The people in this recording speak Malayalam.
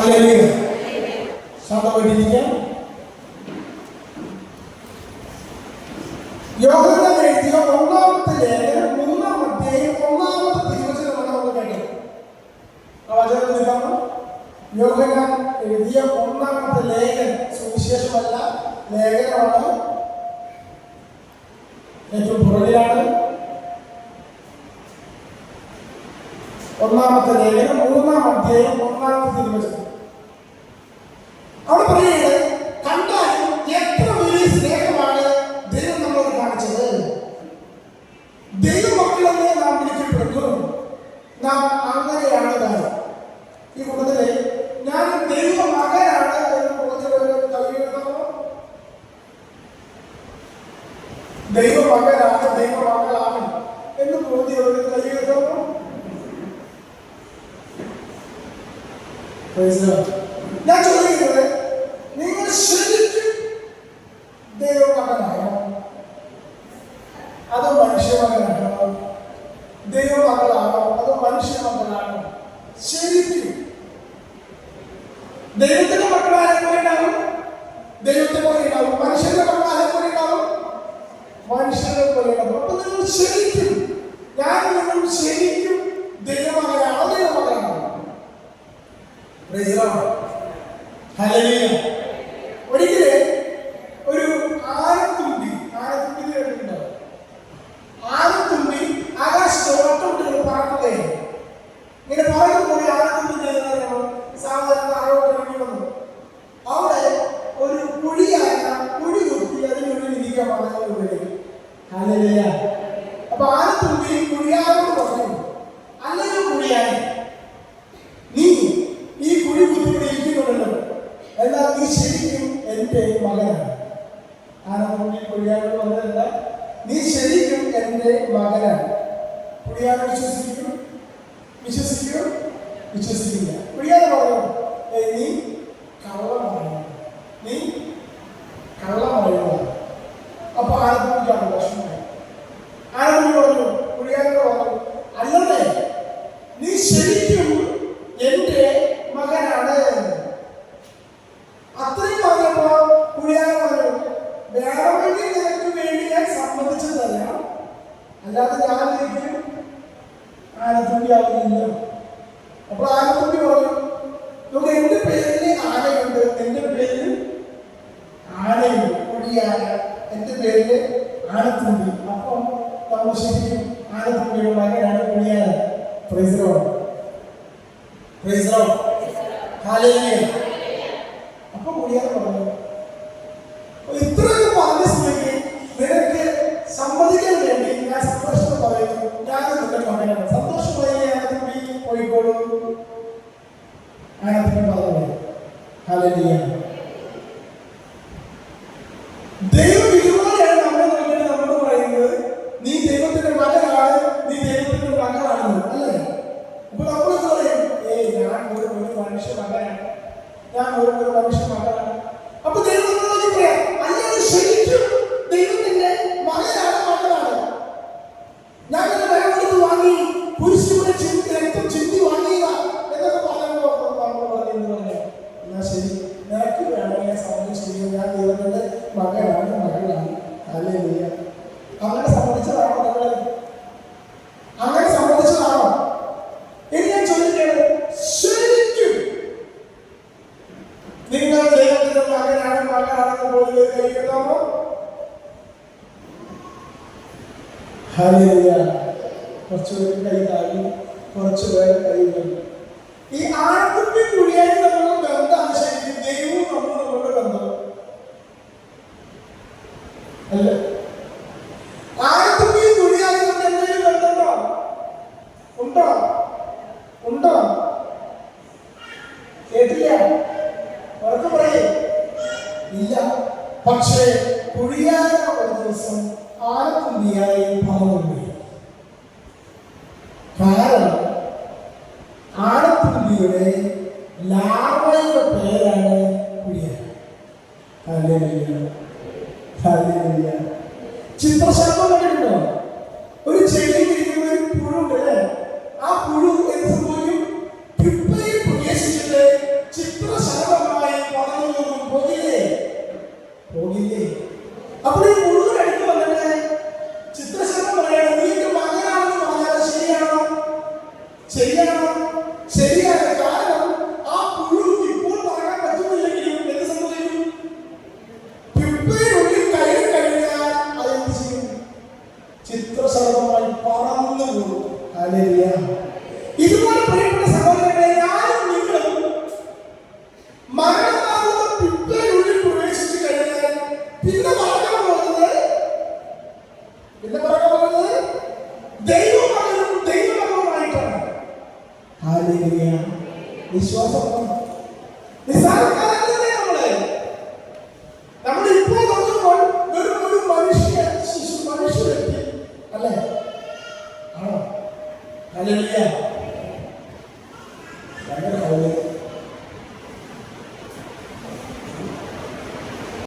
ഹല്ലേലൂയ. ശാന്തമായിട്ടിരിക്കാം. യോഹന്നാൻ എഴുതിയ ഒന്നാമത്തെ ലേഖനം മൂന്നാം അധ്യായം ഒന്നാമത്തെ തിരുവചനമാണ് നമ്മൾ കേട്ടത്. ആ ഒന്നാമത്തെ ലേഖനം സുവിശേഷമല്ല ലേഖനമാണ്. ഏറ്റവും പുറകിലാണ്. ഒന്നാമത്തെ ലേഖനം മൂന്നാം അധ്യായം ഒന്നാമത്തെ തിരുവചനം. ഞാൻ ചോദിക്കുന്നത് നിങ്ങൾ ശരിക്കും ദൈവമകനാണോ? അതോ മനുഷ്യമകനാണോ? ദൈവമകളാണോ? അതോ മനുഷ്യമകളാണോ ശരിക്കും ദൈവത്തിന്റെ മക്കൾ ആരെ പോലെ ഉണ്ടാവും. ദൈവത്തെ പോലെ ഉണ്ടാവും. മനുഷ്യന്റെ മക്കൾ ആരെ പോലെ ഉണ്ടാവും മനുഷ്യനെ പോലെ ഉണ്ടാവും അപ്പൊ നിങ്ങൾ ശരിക്കും ഞാൻ നിങ്ങൾ ശരിക്കും ദൈവമകനാണോ ദൈവമകനാണോ Praise the Lord. Hallelujah. ഒരിക്കൽ ഒരു ആനത്തുമ്പി ആനത്തുമ്പി സാധാരണ അവിടെ ഒരു കുഴിയായ പറഞ്ഞു അല്ലെങ്കിൽ കുഴിയാൻ ആനന്ദി കുഴിയാനോട് പറഞ്ഞതല്ല നീ ശരിക്കും എന്റെ മകനാണ്. കുഴിയാനോ വിശ്വസിക്കും വിശ്വസിക്കും വിശ്വസിക്കില്ല. കുഴിയാനോ പറഞ്ഞു? നീ അല്ലാതെ ആനത്തുണ്ടി ആവുന്നില്ല അപ്പോൾ ആനത്തുണ്ടി പറഞ്ഞു നമുക്ക് എന്റെ പേരിൽ ആനയുണ്ട്. എന്റെ പേരിൽ ആനയുണ്ട്. കൊടിയാന എന്റെ പേരിൽ ആനത്തുണ്ടി. അപ്പം നമ്മൾ ശരിക്കും ആനത്തുമ്പിയുടെ മകനാണ് കൊടിയാന പ്രൈസിലോട് ഹാലേലിയ അപ്പൊ കൊടിയാന പറഞ്ഞു ആനന്ദിനെ പറഞ്ഞു ഹാലേലിയ നിനക്ക് വേണമെങ്കിൽ ഞാൻ ദൈവത്തിന്റെ മകനാണ് മകളാണ് അല്ലെങ്കിൽ അങ്ങനെ സമ്മതിച്ചതാണോ നിങ്ങൾ അങ്ങനെ സമ്മതിച്ചതാണോ ഇനി ഞാൻ ചോദിക്കുകയാണ് ശരിക്കും നിങ്ങൾ ദൈവത്തിന്റെ മകനാണ് മകളാണെന്ന് പോലും കഴിയുന്നതാണോ ഹല്ലേലൂയ. കുറച്ച് പേര് കൈ താങ്ങി കുറച്ചുപേർ കൈ. ഈ ആർക്കും കുഴിയാൻ നമ്മൾ ബന്ധമാണ് ശരിക്കും ദൈവവും നമ്മൾ നമ്മുടെ ബന്ധം കുഴിയാൻ നമ്മൾ എന്തെങ്കിലും ബന്ധമുണ്ടോ ഉണ്ടോ? ഉണ്ടോ? കേട്ടില്ല. ഉറക്കെ പറയേ. ഇല്ല. പക്ഷേ കുഴിയാന ഒരു ദിവസം ആനത്തുമ്പിയായി പറന്നുപോയി കാരണം ആനത്തുമ്പിയുടെ ലാർവയുടെ പേരാണ് ഹല്ലേലൂയ ഹല്ലേലൂയ കുപ്പിയിനുള്ളിൽ കയ്യിൽ കഴിഞ്ഞാൽ അതെന്ത് ചെയ്യും? ചിത്രസർവമായി പറന്നു പോകും. ഇതുപോലെ പ്രിയപ്പെട്ട സഹോദരങ്ങളെ ഞാനും നിങ്ങളും മരണമാകുന്ന പിപ്പയിനുള്ളിൽ പ്രവേശിച്ചു കഴിഞ്ഞാൽ പിന്നെ മറക്കാൻ പോകുന്നത്? പിന്നെ മറക്കാൻ പോകുന്നത്? ദൈവമകനും ദൈവമകനുമായിട്ടാണ് വിശ്വാസം നിസ്സാരക്കാർ இல்லை